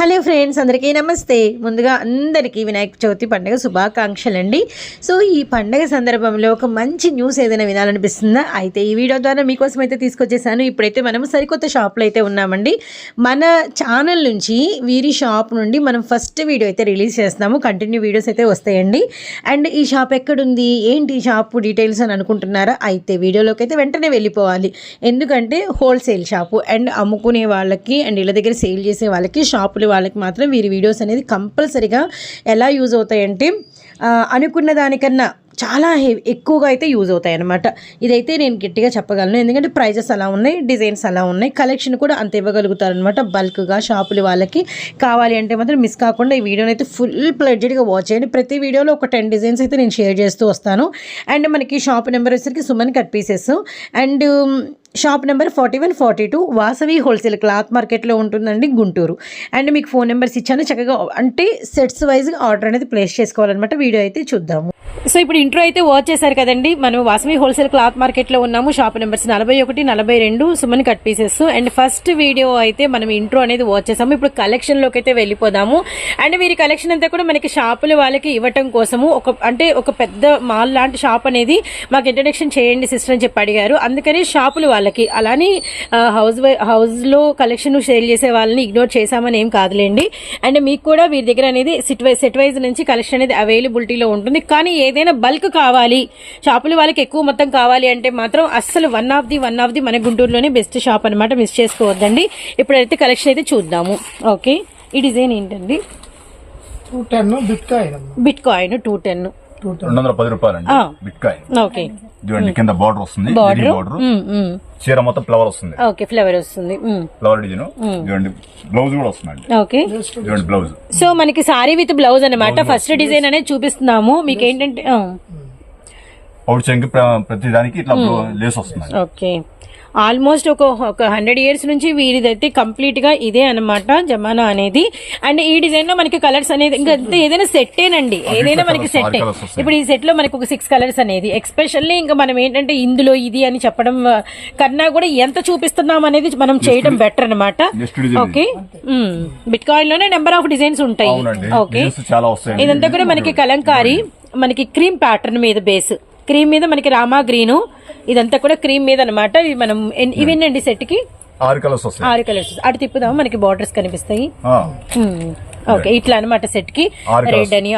Hello friends అందరికీ నమస్తే. ముందుగా అందరికీ వినాయక చవితి పండుగ శుభాకాంక్షలు అండి సో ఈ పండుగ సందర్భంలో ఒక మంచి న్యూస్ ఏదైనా వినాలనిపిస్తుందా? అయితే ఈ వీడియో ద్వారా మీకోసం అయితే తీసుకొచ్చేసాను. ఇప్పుడైతే మనం సరికొత్త షాప్లో అయితే ఉన్నామండి. మన ఛానల్ నుంచి వీరి షాప్ నుండి మనం ఫస్ట్ వీడియో అయితే రిలీజ్ చేస్తున్నాము. కంటిన్యూ వీడియోస్ అయితే వస్తాయండి. అండ్ ఈ షాప్ ఎక్కడుంది? ఏంటి ఈ షాప్? డీటెయిల్స్ అని అనుకుంటున్నారా? అయితే వీడియోలోకి అయితే వెంటనే వెళ్ళిపోవాలి. ఎందుకంటే హోల్సేల్ షాపు. అండ్ అమ్ముకునే వాళ్ళకి అండ్ ఇళ్ళ దగ్గర సేల్ చేసే వాళ్ళకి షాపులు వాళ్ళకి మాత్రం వీరి వీడియోస్ అనేది కంపల్సరీగా ఎలా యూజ్ అవుతాయంటే అనుకున్న దానికన్నా చాలా హెవీ ఎక్కువగా అయితే యూజ్ అవుతాయి అనమాట ఇదైతే నేను గట్టిగా చెప్పగలను. ఎందుకంటే ప్రైజెస్ అలా ఉన్నాయి డిజైన్స్ అలా ఉన్నాయి. కలెక్షన్ కూడా అంత ఇవ్వగలుగుతారు అనమాట బల్క్గా షాపులు వాళ్ళకి. కావాలి అంటే మాత్రం మిస్ కాకుండా ఈ వీడియోని అయితే ఫుల్ ప్లెడ్జెడ్గా వాచ్ చేయండి. ప్రతి వీడియోలో ఒక టెన్ డిజైన్స్ అయితే నేను షేర్ చేస్తూ వస్తాను. అండ్ మనకి షాప్ నెంబర్ వచ్చేసరికి Suman cut pieces and shop number forty one forty two Vasavi wholesale cloth మార్కెట్లో ఉంటుందండి గుంటూరు. అండ్ మీకు ఫోన్ నెంబర్స్ ఇచ్చాను చక్కగా అంటే సెట్స్ వైజ్గా ఆర్డర్ అనేది ప్లేస్ చేసుకోవాలన్నమాట. వీడియో అయితే చూద్దాము. సో ఇప్పుడు ఇంట్రో అయితే వాచ్ చేశారు కదండి. మనం వాసవి హోల్సేల్ క్లాత్ మార్కెట్లో ఉన్నాము. షాప్ నెంబర్స్ నలభై ఒకటి నలభై రెండు Suman cut pieces and first video అయితే మనం ఇంట్రో అనేది వాచ్ చేసాము. ఇప్పుడు కలెక్షన్లోకి అయితే వెళ్ళిపోదాము. అండ్ వీరి కలెక్షన్ అంతా కూడా మనకి షాపుల వాళ్ళకి ఇవ్వటం కోసము ఒక అంటే ఒక పెద్ద మాల్ లాంటి షాప్ అనేది మాకు ఇంట్రడక్షన్ చేయండి సిస్టర్ అని చెప్పి అడిగారు. అందుకని షాపులు వాళ్ళకి అలానే హౌస్ వై కలెక్షన్ సేల్ చేసే వాళ్ళని ఇగ్నోర్ చేశామని ఏం కాదులేండి. అండ్ మీకు కూడా వీరి దగ్గర అనేది సిట్ వైజ్ సెట్ వైజ్ నుంచి కలెక్షన్ అనేది అవైలబిలిటీలో ఉంటుంది. కానీ ఏదైనా బల్క్ కావాలి షాపులు వాళ్ళకి ఎక్కువ మొత్తం కావాలి అంటే మాత్రం అస్సలు one of the one of the మన గుంటూరులోనే బెస్ట్ షాప్ అనమాట మిస్ చేసుకోవద్దండి. ఇప్పుడైతే కలెక్షన్ అయితే చూద్దాము. ఓకే ఈ డిజైన్ ఏంటండి? Two ten bitcoin bitcoin two ten రెండు వందల పది రూపాయలండి. ఆ. బిట్ కాయిన్ ఓకే చూడండి కింద బార్డర్ వస్తుంది. బార్డర్. చీర మొత్తం ఫ్లవర్ వస్తుంది. ఓకే ఫ్లేవర్ వస్తుంది. ఫ్లవర్ డిజైన్ చూడండి బ్లౌజ్ కూడా వస్తుందండి. ఓకే. చూడండి బ్లౌజ్ సో మనకి సారీ విత్ బ్లౌజ్ అన్నమాట. ఫస్ట్ డిజైన్ అనేది చూపిస్తున్నాము. మీకు ఏంటంటే పౌడ్ చెంకి ప్రతి దానికి ఇట్లా లేస్ వస్తుంది ఓకే. ఆల్మోస్ట్ ఒక ఒక హండ్రెడ్ ఇయర్స్ నుంచి వీరిదైతే కంప్లీట్గా ఇదే అన్నమాట జమానా అనేది. అండ్ ఈ డిజైన్లో మనకి కలర్స్ అనేది ఇంకా ఏదైనా సెట్టేనండి ఏదైనా మనకి colours, సెట్ ఆరు colours వస్తాయి. ఇప్పుడు ఈ సెట్లో మనకి ఒక సిక్స్ కలర్స్ అనేది. ఎక్స్పెషల్లీ ఇంకా మనం ఏంటంటే ఇందులో ఇది అని చెప్పడం కన్నా కూడా ఎంత చూపిస్తున్నాం అనేది మనం చేయడం బెటర్ అనమాట ఓకే బిట్ కాయిన్లోనే నెంబర్ ఆఫ్ డిజైన్స్ ఉంటాయి. ఓకే ఇదంతా కూడా మనకి కలంకారీ మనకి క్రీమ్ ప్యాటర్న్ మీద బేస్ క్రీమ్ మీద మనకి రామా గ్రీను ఇదంతా కూడా క్రీమ్ మీద అనమాట ఇవి మనం ఇవేనండి సెట్కి ఆరు కలర్స్ వస్తాయి. ఆరు కలర్స్. అటు తిప్పుదాం మనకి బార్డర్స్ కనిపిస్తాయి. ఆ, ఓకే ఇట్లా అనమాట సెట్కి రెడ్ అని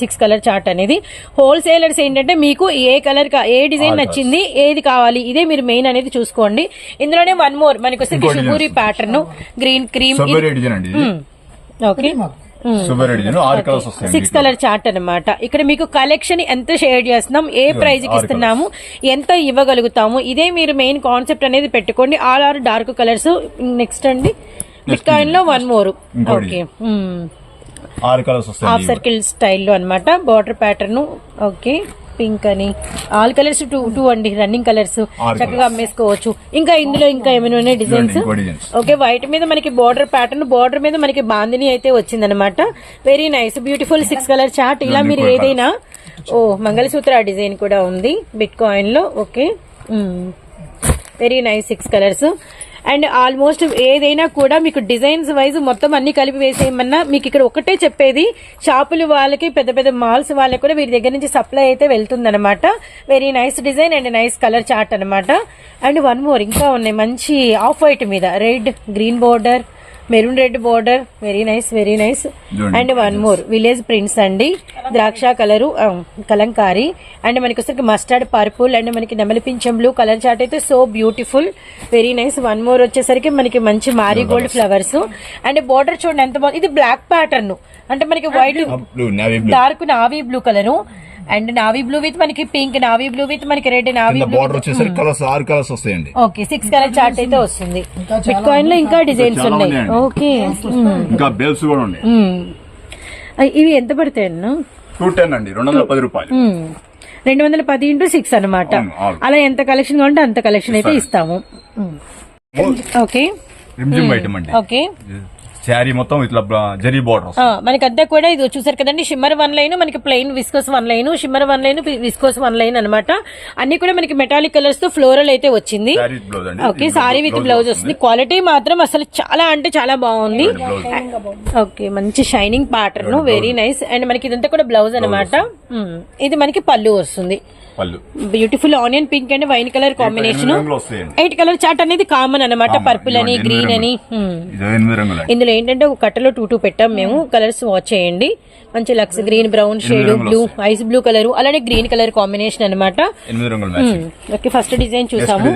సిక్స్ కలర్ చార్ట్ అనేది. హోల్సేలర్స్ ఏంటంటే మీకు ఏ కలర్ ఏ డిజైన్ నచ్చింది ఏది కావాలి ఇదే మీరు మెయిన్ అనేది చూసుకోండి. ఇందులోనే వన్ మోర్ మనకి వస్తే షుగూరి ప్యాటర్న్ గ్రీన్ క్రీమ్ ఓకే సబ్బేరి డిజైన్ ఆరు కలర్స్ వస్తాయి సిక్స్ కలర్ చార్ట్ అన్నమాట. ఇక్కడ మీకు కలెక్షన్ ఎంత షేర్ చేస్తున్నాం ఏ ప్రైస్కి ఇస్తున్నాము ఎంత ఇవ్వగలుగుతాము ఇదే మీరు మెయిన్ కాన్సెప్ట్ అనేది పెట్టుకోండి. All are dark colours next అండి. బిట్కాయిన్లో వన్ మోర్. ఓకే ఆరు కలర్స్ హాఫ్ సర్కిల్ స్టైల్లో అన్నమాట. బార్డర్ ప్యాటర్న్ ఓకే పింక్ అని. ఆల్ కలర్స్ టూ టూ అండి రన్నింగ్ కలర్స్ చక్కగా అమ్మేసుకోవచ్చు. ఇంకా ఇందులో ఇంకా ఏమైనా ఉన్నాయి డిజైన్స్ ఓకే వైట్ మీద మనకి బార్డర్ ప్యాటర్న్ బార్డర్ మీద మనకి బాందిని అయితే వచ్చిందనమాట very nice beautiful six colour chart ఇలా మీరు ఏదైనా ఓ మంగళసూత్ర డిజైన్ కూడా ఉంది bit కాయిన్లో. Okay very nice six colours and almost ఏదైనా కూడా మీకు డిజైన్స్ వైజ్ మొత్తం అన్ని కలిపి వేసేయమన్నా మీకు ఇక్కడ ఒకటే చెప్పేది షాపులు వాళ్ళకి పెద్ద పెద్ద మాల్స్ వాళ్ళకి కూడా వీరి దగ్గర నుంచి సప్లై అయితే వెళ్తుందనమాట very nice design and nice colour chart అనమాట అండ్ వన్ మోర్ ఇంకా ఉన్నాయి. మంచి ఆఫ్ వైట్ మీద red green border maroon red border very nice very nice. And one more village prints అండి. ద్రాక్ష కలరు ఆ, కలంకారీ. అండ్ మనకి వచ్చరికి మస్టర్డ్ పర్పుల్ అండ్ మనకి నెమలి పింఛం బ్లూ కలర్ చార్ట్ అయితే so beautiful. Very nice one more వచ్చేసరికి మనకి మంచి marigold flowers. And border చూడండి ఎంత బాగుంది ఇది బ్లాక్ ప్యాటర్న్ అంటే మనకి white dark navy blue colour. And navy blue with మనకి పింక్ నావీ బ్లూ విత్ మనకి రెడ్ నావీ బ్లూ బార్డర్ వచ్చేసరికి కలర్స్ ఆరు కలర్స్ వస్తాయండి. ఓకే సిక్స్ కలర్ చార్ట్ అయితే వస్తుంది. బిట్ కాయిన్లో ఇంకా డిజైన్స్ ఉన్నాయి. ఓకే ఇంకా బెల్స్ కూడా ఉన్నాయి. అయ్ ఇవి ఎంత పడతాయి అన్న? టూ టెన్ అండి రెండు వందల పది రూపాయలు. రెండు వందల పది ఇంటూ సిక్స్ అనమాట. అలా ఎంత కలెక్షన్ కావాలంటే అంత కలెక్షన్ అయితే ఇస్తాము. ఓకే ఓకే శారీ మొత్తం ఇట్లా జరీ బార్డర్ మనకి అంతా కూడా ఇది చూసారు కదండి షిమ్మర్ వన్ లైన్ మనకి plain viscose one line shimmer one line viscose one line అనమాట అన్ని కూడా మనకి మెటాలిక్ కలర్స్తో ఫ్లోరల్ అయితే వచ్చింది. ఓకే సారీ విత్ బ్లౌజ్ వస్తుంది. క్వాలిటీ మాత్రం అసలు చాలా అంటే చాలా బాగుంది. ఓకే మంచి shining pattern very nice and మనకి ఇదంతా కూడా బ్లౌజ్ అనమాట ఇది మనకి పళ్ళు వస్తుంది. పళ్ళు. Beautiful onion pink and wine colour combination eight colour chart అనేది కామన్ అనమాట. పర్పుల్ అని గ్రీన్ అని. hmm. ఇందులో ఏంటంటే ఒక కట్టలో టూ టూ పెట్టాం మేము కలర్స్ వాచ్ చేయండి. మంచి Lux green brown shade blue ice blue colour అలానే గ్రీన్ కలర్ కాంబినేషన్ అనమాట ఓకే ఫస్ట్ డిజైన్ చూసాము.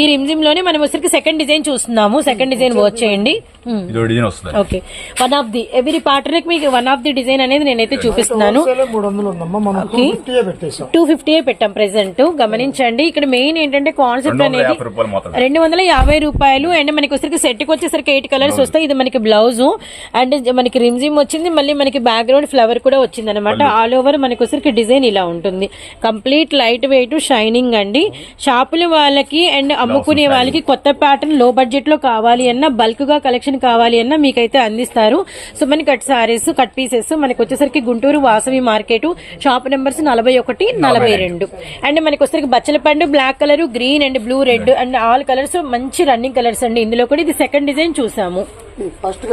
ఈ రిమ్జిమ్లోనే మనం వచ్చరికి సెకండ్ డిజైన్ చూస్తున్నాము. సెకండ్ డిజైన్ వాచ్ చేయండి. Hmm. ఇది డిజైన్ వస్తుంది. Okay one of the every పార్టర్ మీకు వన్ ఆఫ్ ది డిజైన్ అనేది నేనైతే చూపిస్తున్నాను. టూ ఫిఫ్టీ పెట్టాం ప్రెసెంట్ గమనించండి ఇక్కడ మెయిన్ ఏంటంటే కాన్సెప్ట్ అనేది రెండు వందల యాభై రూపాయలు అండ్ మనకి వచ్చరికి సెట్కి వచ్చేసరికి ఎయిట్ కలర్స్ వస్తాయి. ఇది మనకి బ్లౌజ్ అండ్ మనకి రిమ్జిమ్ వచ్చింది. మళ్ళీ మనకి బ్యాక్గ్రౌండ్ ఫ్లవర్ కూడా వచ్చింది అనమాట ఆల్ ఓవర్ మనకి వచ్చరికి డిజైన్ ఇలా ఉంటుంది. కంప్లీట్ లైట్ వెయిట్ షైనింగ్ అండి. షాపుల వాళ్ళకి అండ్ అమ్ముకునే వాళ్ళకి కొత్త ప్యాటర్న్లో బడ్జెట్లో కావాలి అన్న బల్క్గా కలెక్షన్ కావాలి అన్న మీకైతే అందిస్తారు. సో మనకి కట్ సారీస్ కట్ పీసెస్ మనకి వచ్చేసరికి Guntur Vasavi market. Shop numbers నలభై ఒకటి నలభై రెండు. అండ్ మనకి వచ్చేసరికి బచ్చల పండు black colour green and blue red and all colours. మంచి రన్నింగ్ కలర్స్ అండి. ఇందులో కూడా ఇది సెకండ్ డిజైన్ చూసాము. First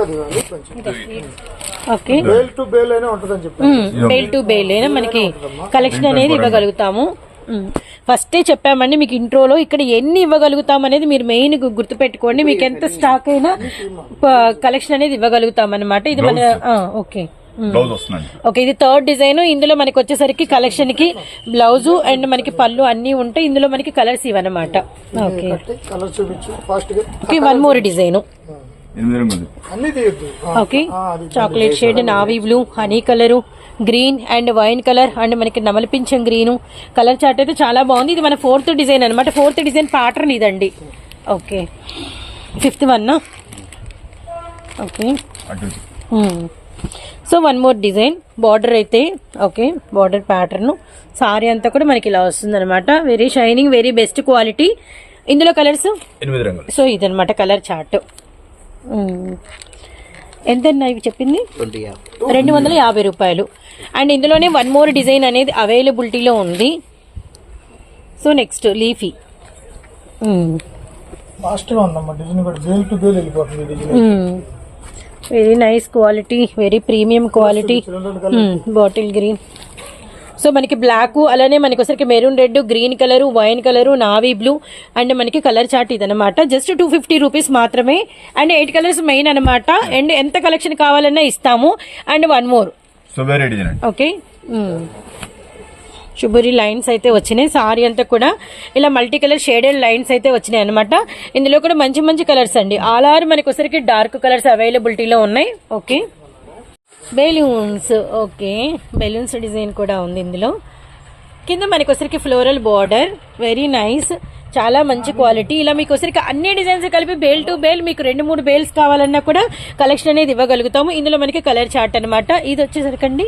okay. Bale to bale bale to bale అయినా మనకి కలెక్షన్ అనేది ఇవ్వగలుగుతాము. ఫస్టే చెప్పామండి మీకు ఇంట్రోలో ఇక్కడ ఎన్ని ఇవ్వగలుగుతాం అనేది మీరు మెయిన్ గుర్తు పెట్టుకోండి మీకు ఎంత స్టాక్ అయినా కలెక్షన్ అనేది ఇవ్వగలుగుతాం అనమాట ఇది మన ఓకే. బ్లౌజ్ వస్తుందండి. ఓకే ఇది థర్డ్ డిజైన్. ఇందులో మనకి వచ్చేసరికి కలెక్షన్కి బ్లౌజ్ అండ్ మనకి పళ్ళు అన్ని ఉంటాయి. ఇందులో మనకి కలర్స్ ఇవన్నమాట. Okay. Okay one more design okay. Chocolate shade navy blue honey colour green and wine colour and మనకి నమలపించం గ్రీన్ కలర్ చార్ట్ అయితే చాలా బాగుంది. ఇది మన ఫోర్త్ డిజైన్ అనమాట ఫోర్త్ డిజైన్ ప్యాటర్న్ ఇదండి. Okay. Fifth one okay. So one more design border అయితే ఓకే బార్డర్ ప్యాటర్న్ సారీ అంతా కూడా మనకి ఇలా వస్తుంది అనమాట very shining very best quality ఇందులో కలర్స్ ఎనిమిది రంగులు. సో ఇదనమాట కలర్ చార్ట్ ఎంతన్నా ఇవి చెప్పింది? రెండు వందల యాభై రూపాయలు. అండ్ ఇందులోనే వన్ మోర్ డిజైన్ అనేది అవైలబిలిటీలో ఉంది. సో నెక్స్ట్ లీఫీ ఫాస్ట్గా ఉందమ్మా డిజైన్ కూడా. బేల్ టు బేల్ వెళ్ళిపోతుంది very nice quality very premium quality bottle green so మనకి బ్లాక్ అలానే మనకి వచ్చరికి maroon red green colour wine colour navy blue and మనకి కలర్ చార్ట్ ఇదనమాట జస్ట్ టూ ఫిఫ్టీ రూపీస్ మాత్రమే అండ్ ఎయిట్ కలర్స్ మెయిన్ అనమాట and ఎంత కలెక్షన్ కావాలన్నా ఇస్తాము. అండ్ వన్ మోర్ ఓకే చుబురి లైన్స్ అయితే వచ్చినాయి. సారీ అంతా కూడా ఇలా మల్టీ కలర్ షేడెడ్ లైన్స్ అయితే వచ్చినాయి అనమాట ఇందులో కూడా మంచి మంచి కలర్స్ అండి. ఆల్ ఆర్ మనకి డార్క్ కలర్స్ అవైలబిలిటీలో ఉన్నాయి. Okay balloons okay balloons design కూడా ఉంది ఇందులో. కింద మనకి ఫ్లోరల్ బార్డర్ వెరీ నైస్ చాలా మంచి క్వాలిటీ ఇలా మీకు వచ్చరికి అన్ని డిజైన్స్ కలిపి బేల్ టు బేల్ మీకు రెండు మూడు బేల్స్ కావాలన్నా కూడా కలెక్షన్ అనేది ఇవ్వగలుగుతాము. ఇందులో మనకి కలర్ చార్ట్ అనమాట ఇది వచ్చేసరికండి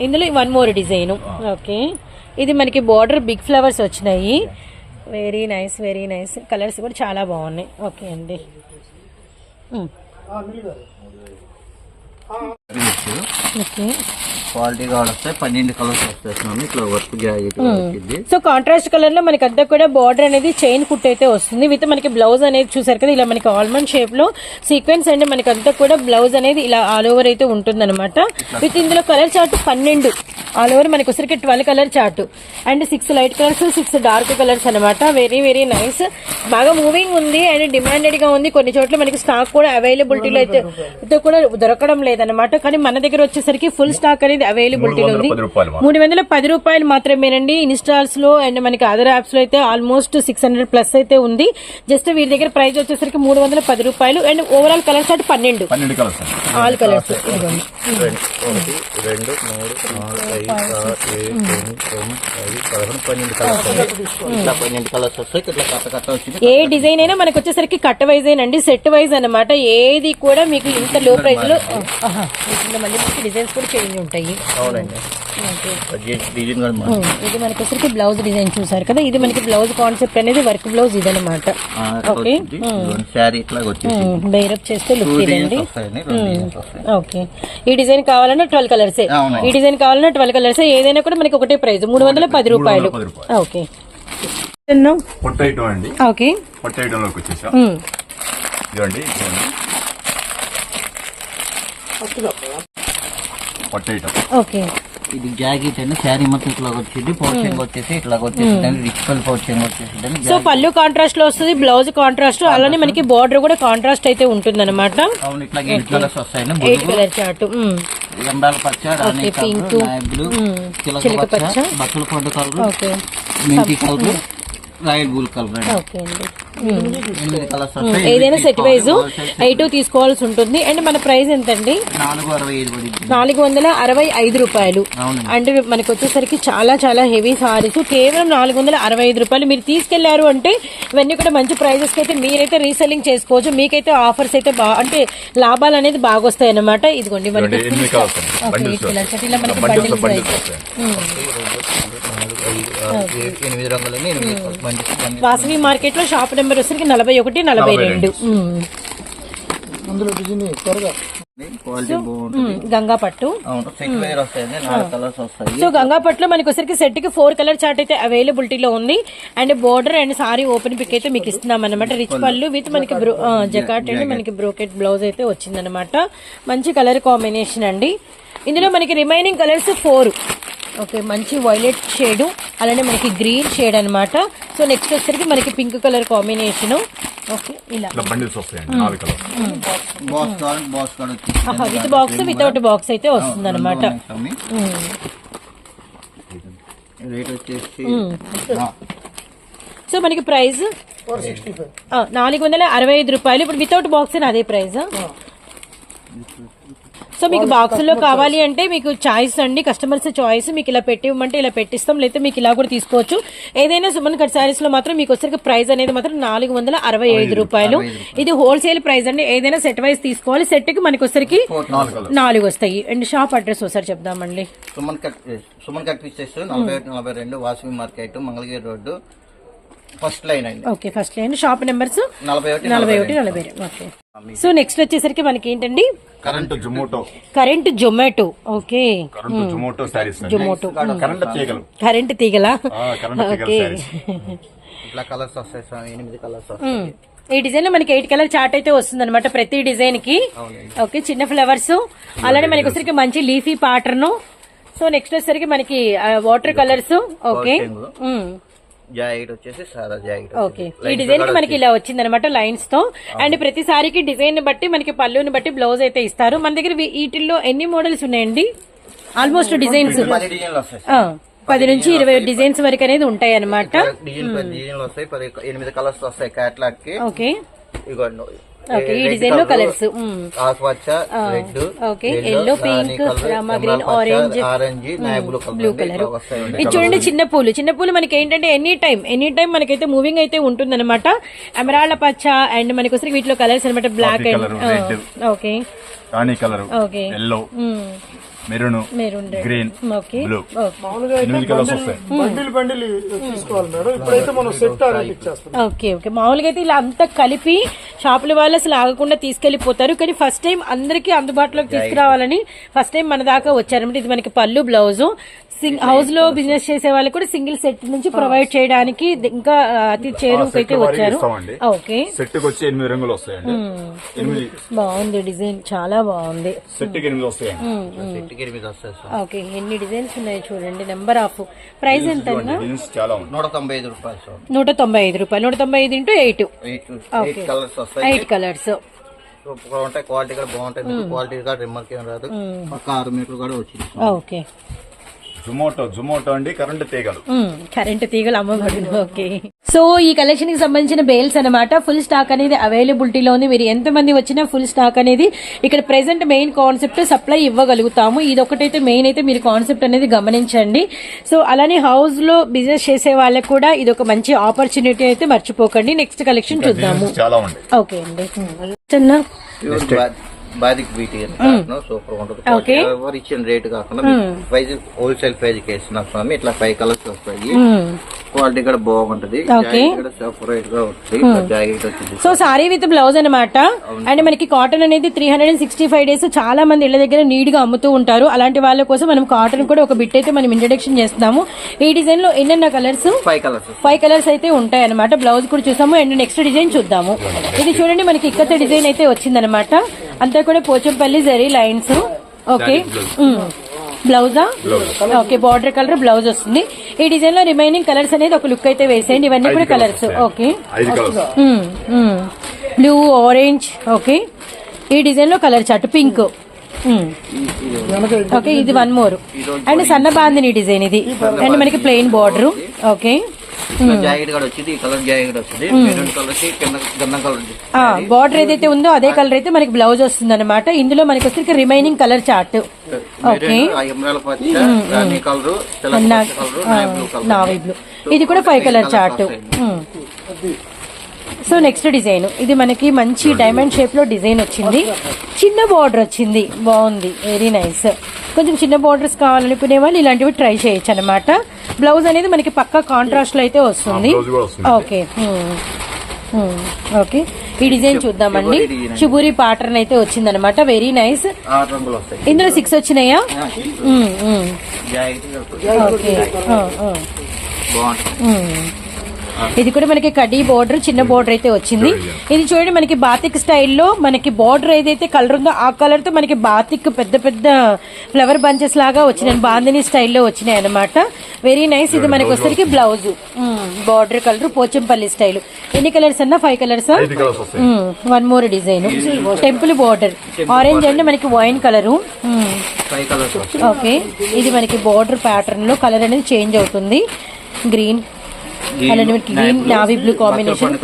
ఇందులో వన్ మోర్ డిజైన్. ఓకే. ఇది మనకి బార్డర్ బిగ్ ఫ్లవర్స్ వచ్చినాయి. Very nice very nice colours కూడా చాలా బాగున్నాయి. ఓకే అండి. ఓకే క్వాలిటీ కూడా వస్తాయి పన్నెండు కలర్స్ వస్తాయి. ఇట్లా వర్క్ వచ్చింది సో కాంట్రాస్ట్ కలర్లో మనకి అంతా కూడా బార్డర్ అనేది చైన్ కుట్ అయితే వస్తుంది. విత్ మనకి బ్లౌజ్ అనేది చూసారు కదా ఇలా మనకి ఆల్మండ్ షేప్లో సీక్వెన్స్ అండ్ మనకి అంతా కూడా బ్లౌజ్ అనేది ఇలా ఆల్ ఓవర్ అయితే ఉంటుంది అనమాట విత్ ఇందులో కలర్ చార్ట్ పన్నెండు. ఆల్ ఓవర్ మనకి వచ్చరికి twelve colour chart and six light colours six dark colours అనమాట వెరీ వెరీ నైస్ బాగా మూవింగ్ ఉంది అండ్ డిమాండెడ్గా ఉంది. కొన్ని చోట్ల మనకి స్టాక్ కూడా అవైలబిలిటీలో అయితే కూడా దొరకడం లేదనమాట కానీ మన దగ్గర వచ్చేసరికి ఫుల్ స్టాక్ అనేది అవైలబిలిటీలో ఉంది. మూడు వందల పది రూపాయలు మాత్రమేనండి. ఇన్స్టాల్స్లో అండ్ మనకి అదర్ యాప్స్లో అయితే ఆల్మోస్ట్ సిక్స్ హండ్రెడ్ ప్లస్ అయితే ఉంది. జస్ట్ వీరి దగ్గర ప్రైస్ వచ్చేసరికి మూడు వందల పది రూపాయలు. అండ్ ఓవరాల్ కలర్ చార్ట్ పన్నెండు. కలర్స్ ఆల్ కలర్స్ ఇదిగోండి. ఒకటి రెండు మూడు నాలుగు ఐదు ఆరు ఏడు ఎనిమిది తొమ్మిది పది పదకొండు పన్నెండు కలర్స్ వస్తాయి. ఇట్లా పన్నెండు కలర్స్ వస్తాయి ఇట్లా కట్ట కట్ట వచ్చింది ఏ డిజైన్ అయినా మనకు వచ్చేసరికి కట్ వైజ్ అండి సెట్ వైజ్ అన్నమాట. ఏది కూడా మీకు ఇంత లో ప్రైస్లో వీటిలో మళ్ళీ మనకి డిజైన్స్ కూడా చేంజ్ ఉంటాయి. ఇది అవునండి ఇది మనకి వచ్చరికి బ్లౌజ్ డిజైన్ చూసారు కదా ఇది మనకి బ్లౌజ్ కాన్సెప్ట్ అనేది వర్క్ బ్లౌజ్ ఇదనమాట ఓకే. బైరప్ చేస్తే లుక్ ఇదండి ఓకే. ఈ డిజైన్ కావాలన్నా ట్వెల్వ్ కలర్సే. ఈ డిజైన్ కావాలన్నా ట్వెల్వ్ కలర్స్ ఏదైనా కూడా మనకి ఒకటే ప్రైస్ మూడు వందల పది రూపాయలు. ఓకే. పొట్ట ఐటమ్ అండి. ఓకే. పొట్ట ఐటమ్లోకి వచ్చేసాం ఉమ్, ఇదిగోండి చూడండి పొట్ట ఐటమ్ ఓకే ఇది జాకెట్ అండి శారీ మొత్తం ఇట్లా వచ్చింది పౌచింగ్ వచ్చేసి ఇట్లా వచ్చేసి రిచువల్ పౌచింగ్ వచ్చేసి సో పళ్ళు కాంట్రాస్ట్లో వస్తుంది బ్లౌజ్ కాంట్రాస్ట్ అలానే మనకి బార్డర్ కూడా కాంట్రాస్ట్ అయితే ఉంటుంది అనమాట అవును ఇట్లా ఎయిట్ కలర్స్ వస్తాయండి ఎయిట్ కలర్ చార్ట్ ఎండాల పచ్చ రాణి బ్లూ. చిలక పచ్చ. బట్టల పండు కలర్ మెంతి కలర్ రాయల్ బుల్ కలర్ అండి. ఓకే అండి. ఏదైనా సెట్ వైజ్. ఎయిట్ తీసుకోవాల్సి ఉంటుంది. అండ్ మన ప్రైస్ ఎంతండి? నాలుగు అరవై ఐదు పడింది. నాలుగు వందల అరవై ఐదు రూపాయలు. అంటే మనకి వచ్చేసరికి చాలా చాలా హెవీ సారీస్ కేవలం నాలుగు వందల అరవై ఐదు రూపాయలు. మీరు తీసుకెళ్ళారు అంటే ఇవన్నీ కూడా మంచి ప్రైజెస్ అయితే మీరైతే రీసెల్లింగ్ చేసుకోవచ్చు. మీకైతే ఆఫర్స్ అయితే బా అంటే లాభాలు అనేది బాగా వస్తాయి. అన్నమాట ఇదిగోండి మనకి అండి. ఇలా బండిల్స్ వాసవి మార్కెట్లో షాప్ నెంబర్ వచ్చేసరికి నలభై ఒకటి నలభై రెండు. ఉమ్. అందులో డిజైన్ త్వరగా. క్వాలిటీ బాగుంటుంది. ఉమ్, గంగా పట్టు. అవును సెట్ వేర్ వస్తాయండి నాలుగు కలర్స్ వస్తాయి. సో గంగా పట్టులో మనకి వచ్చరికి సెట్కి ఫోర్ కలర్ చార్ట్ అయితే అవైలబిలిటీలో ఉంది. And border and sorry open pick అయితే మీకు ఇస్తున్నాం అనమాట రిచ్ పళ్ళు విత్ మనకి బ్రో జకాట్ అండ్ మనకి బ్రోకెట్ బ్లౌజ్ అయితే వచ్చిందనమాట మంచి కలర్ కాంబినేషన్ అండి. ఇందులో మనకి రిమైనింగ్ కలర్స్ ఫోర్. ఓకే మంచి వైలెట్ షేడ్ అలానే మనకి గ్రీన్ షేడ్ అన్నమాట. సో నెక్స్ట్ వచ్చరికి మనకి పింక్ కలర్ కాంబినేషన్ ఓకే ఇలా. బండిల్స్ వస్తాయండి విత్ బాక్స్ వితౌట్ బాక్స్ అయితే వస్తుంది అనమాట రేట్ వచ్చేసి సో మనకి ప్రైస్ నాలుగు వందల అరవై ఐదు రూపాయలు. ఇప్పుడు వితౌట్ బాక్స్ అదే ప్రైస్ సో మీకు బాక్స్లో కావాలి అంటే మీకు చాయిస్ అండి. కస్టమర్స్ చాయిస్ మీకు ఇలా పెట్టి ఇవ్వమంటే ఇలా పెట్టిస్తాం. లేకపోతే మీకు ఇలా కూడా తీసుకోవచ్చు. ఏదైనా సుమన్ కట్ సారీస్లో మాత్రం మీకు వచ్చరికి ప్రైస్ అనేది మాత్రం నాలుగు వందల అరవై ఐదు రూపాయలు. ఇది హోల్సేల్ ప్రైస్ అండి. ఏదైనా సెట్ వైజ్ తీసుకోవాలి. సెట్కి మనకి వచ్చరికి నాలుగు వస్తాయి. అండ్ షాప్ అడ్రస్ ఒకసారి చెప్దామండి. సుమన్ కట్ సుమన్ కట్ నలభై నలభై రెండు Vasavi market Mangalagiri road first line అండి. Okay first line. Shop numbers? నలభై ఒకటి నలభై ఒకటి నలభై ఓకే. సో నెక్స్ట్ వచ్చేసరికి మనకి ఏంటండి current Zomato. Current Zomato. Okay. Zomato sarees Zomato. Current తీగలు. కరెంట్ తీగలా? ఆ, కరెంట్ తీగల ఓకే. ఇట్లా కలర్స్ వస్తాయి సార్ ఎనిమిది కలర్స్ వస్తాయి. ఈ డిజైన్లో మనకి ఎయిట్ కలర్ చార్ట్ అయితే వస్తుంది అనమాట ప్రతి డిజైన్కి ఓకే చిన్న ఫ్లవర్స్. అలానే మనకి వచ్చరికి మంచి లీఫీ ప్యాటర్న్ సో నెక్స్ట్ వచ్చేసరికి మనకి వాటర్ కలర్స్. ఓకే. జాకెట్ వచ్చేసి సారా జాకెట్ ఓకే. ఈ డిజైన్కి మనకి ఇలా వచ్చింది అనమాట లైన్స్తో. అండ్ ప్రతి సారీకి డిజైన్ బట్టి మనకి పళ్ళుని బట్టి బ్లౌజ్ అయితే ఇస్తారు. మన దగ్గర వీటిల్లో ఎన్ని మోడల్స్ ఉన్నాయండి? ఆల్మోస్ట్ డిజైన్స్ పది నుంచి ఇరవై డిజైన్స్ వరకు అనేది ఉంటాయి అనమాట పది ఎనిమిది కలర్స్ వస్తాయి. క్యాట్లాగ్కి. ఓకే ఈ డిజైన్లో కలర్స్ ఆకుపచ్చ red okay yellow pink Rama green orange orange navy blue colour ఇది చూడండి చిన్న పూలు. చిన్న పూలు మనకి ఏంటంటే ఎనీ టైం ఎనీ టైం మనకైతే మూవింగ్ అయితే ఉంటుంది అనమాట ఎమరాళ్ళ పచ్చ అండ్ మనకి వీటిలో కలర్స్ అనమాట black and. Okay colour okay yellow maroon green okay. Blue. Okay. మామూలుగా అయితే ఎనిమిది కలర్స్ వస్తాయి. బండిల్ బండిల్ తీసుకోవాలి మేడం. ఇప్పుడైతే మనం సెట్ రేట్ ఇచ్చేస్తాం ఓకే ఓకే. మామూలుగా అయితే ఇలా అంతా కలిపి షాపుల వాళ్ళు అసలు ఆగకుండా తీసుకెళ్ళిపోతారు కానీ ఫస్ట్ టైం అందరికీ అందుబాటులోకి తీసుకురావాలని ఫస్ట్ టైం మన దాకా వచ్చారనమాట. ఇది మనకి పళ్ళు బ్లౌజ్. హౌస్లో బిజినెస్ చేసే వాళ్ళకి కూడా సింగిల్ సెట్ నుంచి ప్రొవైడ్ చేయడానికి ఇంకా అతి చేరువుకి అయితే వచ్చారు. ఓకే సెట్కి వచ్చి ఎనిమిది రంగులు వస్తాయండి. ఎనిమిది బాగుంది డిజైన్ చాలా బాగుంది. సెట్కి ఎనిమిది వస్తాయండి. సెట్కి ఎనిమిది వస్తాయి ఓకే ఎన్ని డిజైన్స్ ఉన్నాయి చూడండి. నెంబర్ ఆఫ్ ప్రైస్ ఎంత నూట తొంభై ఐదు రూపాయలు నూట తొంభై ఐదు రూపాయలు. నూట తొంభై ఐదు ఇంటూ ఎయిట్. ఎయిట్ కలర్స్ వస్తాయి. ఎయిట్ కలర్స్ సూపర్ ఉంటాయి క్వాలిటీ కూడా బాగుంటాయి. క్వాలిటీ కూడా రిమ్మర్కి ఏం రాదు. పక్క ఆరు మీటర్లు కూడా వచ్చింది. ఓకే జుమోటో జుమోటో అండి కరెంట్ తీగలు. కరెంట్ తీగలు అమ్మబడును ఓకే. సో ఈ కలెక్షన్కి సంబంధించిన బేల్స్ అన్నమాట. ఫుల్ స్టాక్ అనేది అవైలబిలిటీలో ఉంది మీరు ఎంత మంది వచ్చినా ఫుల్ స్టాక్ అనేది ఇక్కడ ప్రెసెంట్ మెయిన్ కాన్సెప్ట్ సప్లై ఇవ్వగలుగుతాము. ఇది ఒకటైతే మెయిన్ అయితే మీరు కాన్సెప్ట్ అనేది గమనించండి. సో అలానే హౌస్లో బిజినెస్ చేసే వాళ్ళకి కూడా ఇది ఒక మంచి ఆపర్చునిటీ అయితే మర్చిపోకండి. నెక్స్ట్ కలెక్షన్ చూద్దాము. చాలా ఓకే అండి. చిన్న బాదిక్ బీటీ అని సూపర్ ఉంటుంది. ఎవరు ఇచ్చిన రేట్ కాకుండా ప్రైజ్ హోల్సేల్ ప్రైజ్కి స్వామి ఇట్లా ఫైవ్ కలర్స్ వస్తాయి. క్వాలిటీ కూడా బాగుంటది. సెపరేట్గా వస్తుంది. జాకెట్ వచ్చింది సో సారీ విత్ బ్లౌజ్ అనమాట అండ్ మనకి కాటన్ అనేది three hundred and sixty five days చాలా మంది ఇళ్ళ దగ్గర నీట్గా అమ్ముతూ ఉంటారు. అలాంటి వాళ్ళ కోసం మనం కాటన్ కూడా ఒక బిట్ అయితే మనం ఇంట్రడక్షన్ చేస్తున్నాము. ఈ డిజైన్లో ఎన్నెన్న colours five colours five colours అయితే ఉంటాయి అనమాట బ్లౌజ్ కూడా చూసాము. అండ్ నెక్స్ట్ డిజైన్ చూద్దాము. ఇది చూడండి మనకి ఇక్కత డిజైన్ అయితే వచ్చిందనమాట అంతా కూడా పోచంపల్లి జరీ లైన్స్. ఓకే. బ్లౌజా? ఓకే బార్డర్ కలర్ బ్లౌజ్ వస్తుంది. ఈ డిజైన్లో రిమైనింగ్ కలర్స్ అనేది ఒక లుక్ అయితే వేసేయండి. ఇవన్నీ కూడా colours. Okay. Blue orange. Okay. ఈ డిజైన్లో కలర్ చాట్ పింక్. ఓకే ఇది వన్ మోర్. అండ్ సన్న బాందిని డిజైన్ ఇది. అండ్ మనకి ప్లెయిన్ బార్డర్. ఓకే. జాకెట్ కూడా వచ్చింది ఈ కలర్ జాకెట్ వచ్చింది. మెరూన్ కలర్కి కింద గంధం కలర్ బార్డర్ ఏదైతే ఉందో అదే కలర్ అయితే మనకి బ్లౌజ్ వస్తుంది అనమాట ఇందులో మనకి వచ్చి remaining colour chart okay colour navy blue ఇది కూడా five colour chart so next design. ఇది మనకి మంచి డైమండ్ షేప్లో డిజైన్ వచ్చింది. చిన్న బార్డర్ వచ్చింది. బాగుంది. వెరీ నైస్ కొంచెం చిన్న బార్డర్స్ కావాలనుకునే వాళ్ళు ఇలాంటివి ట్రై చేయొచ్చు అనమాట బ్లౌజ్ అనేది మనకి పక్క కాంట్రాస్ట్లో అయితే వస్తుంది. బ్లౌజ్ కూడా వస్తుంది. ఓకే ఓకే ఈ డిజైన్ చూద్దామండి. శుభూరి పాటర్న్ అయితే వచ్చిందనమాట వెరీ నైస్ ఇందులో సిక్స్ వచ్చినాయా? ఓకే. ఇది కూడా మనకి కడ్డీ బోర్డర్ చిన్న బోర్డర్ అయితే వచ్చింది. ఇది చూడండి మనకి బాతిక్ స్టైల్లో మనకి బోర్డర్ ఏదైతే కలర్ ఉందో ఆ కలర్తో మనకి బాతిక్ పెద్ద పెద్ద ఫ్లవర్ బంచెస్ లాగా వచ్చినాయి. బాందిని స్టైల్లో వచ్చినాయి అనమాట వెరీ నైస్ ఇది మనకి వచ్చరికి blouse border colour Pochampally style ఎన్ని కలర్స్ అన్నా? Five colours one more design temple border orange అంటే మనకి వైన్ కలరు ఓకే ఇది మనకి బార్డర్ ప్యాటర్న్లో కలర్ అనేది చేంజ్ అవుతుంది. గ్రీన్ మనకి గ్రీన్ నావీ బ్లూ కాంబినేషన్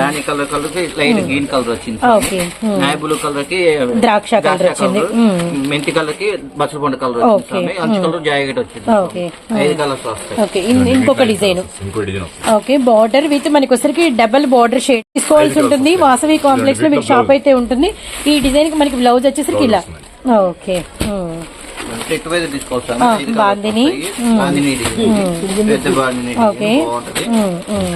రాణి కలర్ కలర్కి లైట్ గ్రీన్ కలర్ వచ్చింది. ఓకే నాయ బ్లూ కలర్కి ద్రాక్ష కలర్ వచ్చింది. మెంతి కలర్కి బచ్చల పండు కలర్ వచ్చింది. అంచు కలర్ జాకెట్ వచ్చింది. ఓకే ఐదు కలర్స్ వస్తాయి. ఓకే ఇంకొక డిజైన్ ఓకే బార్డర్ విత్ మనకి వచ్చరికి డబల్ బార్డర్ షేడ్ తీసుకోవాల్సి ఉంటుంది. వాసవి కాంప్లెక్స్లో మీకు షాప్ అయితే ఉంటుంది. ఈ డిజైన్కి మనకి బ్లౌజ్ వచ్చేసరికి ఇలా. ఓకే తీసుకోవచ్చు బాందిని. పెద్ద బాగుంటది.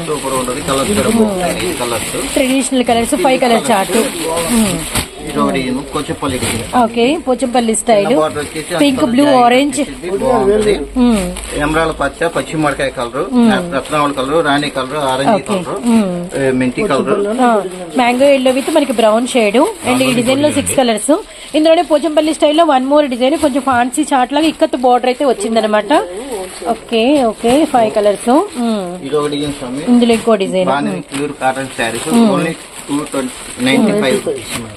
సూపర్ ఉంటది కలర్స్ కూడా బాగుంటాయి. Colours traditional colours five colour chart okay Pochampally style border వచ్చేసి పింక్ బ్లూ ఆరెంజ్ బాగుంటది ఎమరాల పచ్చ పచ్చి మిరకాయ కలర్ రత్నావళి కలర్ రాణి కలర్ ఆరెంజ్ కలర్ మెంతి కలర్ మ్యాంగో ఎల్లో విత్ మనకి బ్రౌన్ షేడ్ అండ్ ఈ డిజైన్లో సిక్స్ కలర్స్ ఇందులోనే పోచంపల్లి స్టైల్లో వన్ మోర్ డిజైన్ కొంచెం ఫాన్సీ చాట్ లాగా ఇక్కత్ బార్డర్ అయితే వచ్చిందనమాట ఓకే ఓకే ఫైవ్ కలర్స్ ఇందులో ఇంకో డిజైన్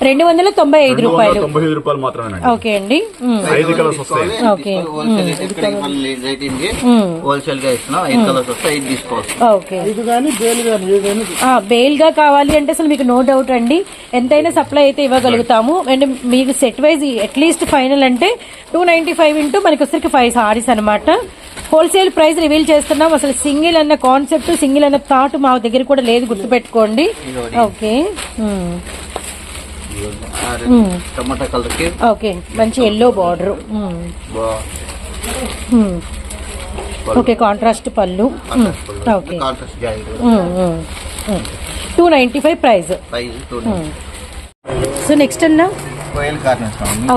రెండు వందల తొంభై ఐదు వందల రూపాయలు. తొంభై ఐదు రూపాయలు మాత్రమేనండి ఓకే అండి. ఐదు కలర్స్ వస్తాయి. ఓకే. హోల్సేల్గా ఇస్తున్నాం. ఐదు కలర్స్ వస్తే ఐదు తీసుకోవచ్చు. ఓకే. బేలు గా కావాలి అంటే అసలు మీకు నో డౌట్ అండి. ఎంతైనా సప్లై అయితే ఇవ్వగలుగుతాము. అండ్ మీకు set wise at least final అంటే టూ నైన్టీ ఫైవ్ ఇంటూ మనకి వచ్చరికి ఫైవ్ సారీస్ అనమాట హోల్సేల్ ప్రైస్ రివీల్ చేస్తున్నాం. అసలు సింగిల్ అన్న కాన్సెప్ట్ సింగిల్ అన్న థాట్ మా దగ్గర కూడా లేదు గుర్తుపెట్టుకోండి. ఓకే. టమాటా కలర్కి ఓకే మంచి ఎల్లో బార్డర్ ఓకే కాంట్రాస్ట్ పళ్ళు. Okay two ninety five price so next అన్నా?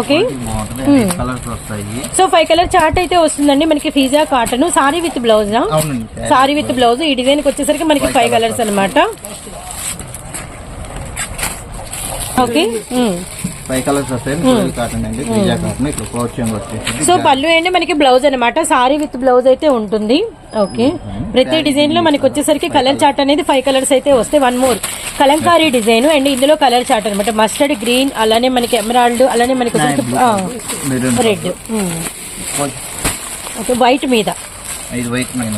Okay so five colour chart అయితే వస్తుందండి. మనకి ఫీజా cotton sari with blouse sari with blouse ఈ డిజైన్ వచ్చేసరికి మనకి ఫైవ్ కలర్స్ అన్నమాట. ఓకే? ఫైవ్ కలర్స్ వస్తాయి కోయల్ కాటన్ అండి పిజ్జా కాటన్ ఇట్లా కోచింగ్ వచ్చేసి సో పళ్ళు ఏంటి? మనకి బ్లౌజ్ అన్నమాట. సారీ విత్ బ్లౌజ్ అయితే ఉంటుంది. ఓకే? ప్రతి డిజైన్లో మనకి వచ్చేసరికి కలర్ చార్ట్ అనేది ఫైవ్ కలర్స్ అయితే వస్తాయి. One more kalamkari design and ఇందులో కలర్ చార్ట్ అనమాట మస్టర్డ్ గ్రీన్ అలానే మనకి ఎమరాల్డ్ అలానే మనకి రెడ్ ఓకే వైట్ మీద. ఇది వైట్ మైన్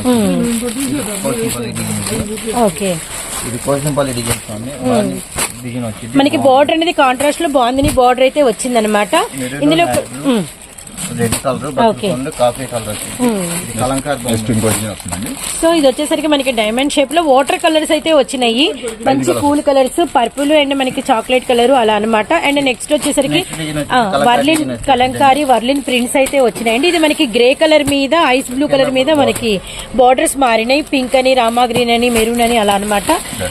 ఓకే ఇది డిజైన్ మనకి బార్డర్ అనేది కాంట్రాస్ట్లో బాగుంది బార్డర్ అయితే వచ్చిందనమాట ఇందులో ఉమ్, రెడ్ కలర్ Okay. బట్టలు కాఫీ కలర్ వచ్చింది. ఇది కలంకార్ బొమ్మ. నెక్స్ట్ ఇంకో డిజైన్ వస్తుందండి. సో ఇది వచ్చేసరికి మనకి డైమండ్ షేప్లో వాటర్ కలర్స్ అయితే వచ్చినాయి. మంచి కూల్ కలర్స్ పర్పుల్ అండ్ మనకి చాక్లెట్ కలర్ అలా అన్నమాట. అండ్ నెక్స్ట్ వచ్చేసరికి వర్లిన్. కలంకారీ వర్లిన్ ప్రింట్స్ అయితే వచ్చినాయండి. ఇది మనకి గ్రే కలర్ మీద ఐస్ బ్లూ కలర్ మీద మనకి బార్డర్స్ మారినాయి. పింక్ అని రామా గ్రీన్ అని మెరూన్ అని అలా అన్నమాట.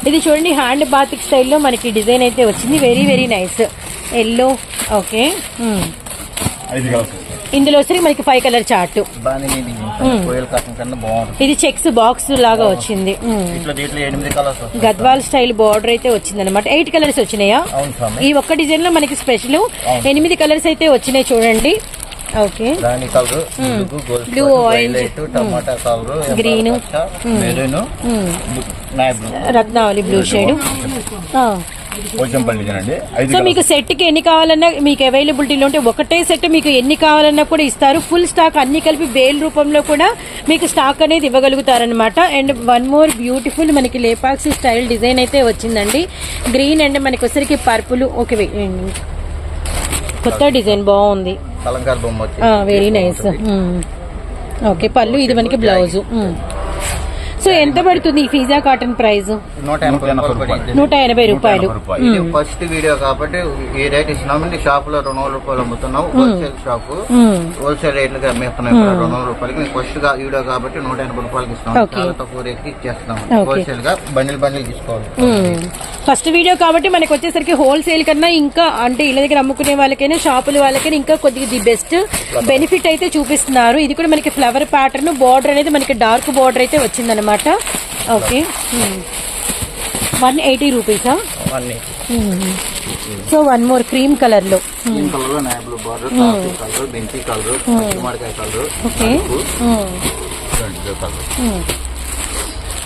ఇది చూడండి హ్యాండ్ బాతిక్ స్టైల్లో మనకి డిజైన్ అయితే వచ్చింది. Very very nice yellow okay ఐదు కలర్స్. ఇందులో వచ్చి మనకి ఫైవ్ కలర్ చార్ట్ ఇది చెక్స్ బాక్స్ లాగా వచ్చింది. గద్వాల్ స్టైల్ బార్డర్ అయితే వచ్చింది అనమాట ఎయిట్ కలర్స్ వచ్చినాయా ఈ ఒక్క డిజైన్లో మనకి స్పెషల్ ఎనిమిది కలర్స్ అయితే వచ్చినాయి చూడండి. ఓకే. బ్లూ టమాటా colour. Maroon blue. Ratnavali blue shade Pochampalli అండి సో మీకు కలర్స్ సెట్కి ఎన్ని కావాలన్నా మీకు అవైలబిలిటీలో ఉంటే ఒకటే సెట్ మీకు ఎన్ని కావాలన్నా కూడా ఇస్తారు. ఫుల్ స్టాక్ అన్ని కలిపి బేల్ రూపంలో కూడా మీకు స్టాక్ అనేది ఇవ్వగలుగుతారనమాట అండ్ వన్ మోర్ బ్యూటిఫుల్ మనకి లేపాక్సీ స్టైల్ డిజైన్ అయితే వచ్చిందండి. గ్రీన్ అండ్ మనకి వచ్చరికి పర్పుల్ ఓకే కొత్త డిజైన్ బాగుంది. వెరీ నైస్ ఓకే పళ్ళు ఇది మనకి బ్లౌజ్ సో ఎంత పడుతుంది ఈ ఫీజా కాటన్ ప్రైస్? నూట ఎనభై రూపాయలు. పడింది. నూట ఎనభై రూపాయలు. రూపాయలు ఇది ఫస్ట్ వీడియో కాబట్టి ఈ రేట్ ఇస్తున్నామండి షాప్లో రెండు వందల రూపాయలు అమ్ముతున్నాం హోల్సేల్ షాప్. హోల్సేల్ రేట్లుగా అమ్మేస్తున్నాం ఇక్కడ రెండు వందల రూపాయలకి. ఫస్ట్గా వీడియో కాబట్టి నూట ఎనభై రూపాయలకి ఇస్తున్నాం. చాలా తక్కువ రేట్కి ఇచ్చేస్తున్నాం. హోల్సేల్గా బండిల్ బండిల్ తీసుకోవాలి. ఫస్ట్ వీడియో కాబట్టి మనకి వచ్చేసరికి హోల్సేల్ కన్నా ఇంకా అంటే ఇళ్ళ దగ్గర అమ్ముకునే వాళ్ళకైనా షాపుల వాళ్ళకైనా ఇంకా కొద్దిగా ది బెస్ట్ బెనిఫిట్ అయితే చూపిస్తున్నారు. ఇది కూడా మనకి ఫ్లవర్ ప్యాటర్న్ బార్డర్ అనేది మనకి డార్క్ బార్డర్ అయితే వచ్చిందనమాట ఓకే వన్ ఎయిటీ రూపీసా? సో వన్ మోర్ క్రీమ్ కలర్లో గ్రీన్ కలర్లో నాయ బ్లూ బార్డర్ కాఫీ కలర్ బెంచి కలర్ మామిడికాయ కలర్ ఓకే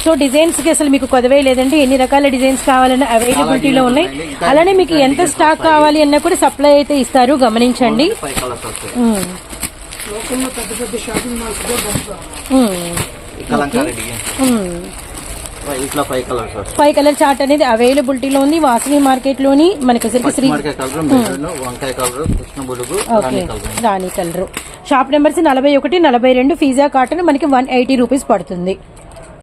సో డిజైన్స్కి అసలు మీకు కొదవే లేదంటే ఎన్ని రకాల డిజైన్స్ కావాలన్నా అవైలబిలిటీలో ఉన్నాయి. అలానే మీకు ఎంత స్టాక్ కావాలి అన్నా కూడా సప్లై అయితే ఇస్తారు. గమనించండి. పెద్ద పెద్ద షాపింగ్ మాల్స్ కలంకారీ. ఇట్లా ఫైవ్ కలర్స్ వస్తాయి. ఫైవ్ కలర్ చార్ట్ అనేది అవైలబిలిటీలో ఉంది వాసవి మార్కెట్లోని మనకి శ్రీ వంకాయ Krishna colour. Rani colour. Shop numbers నలభై ఒకటి నలభై రెండు ఫీజా కాటన్ మనకి వన్ ఎయిటీ రూపీస్ పడుతుంది.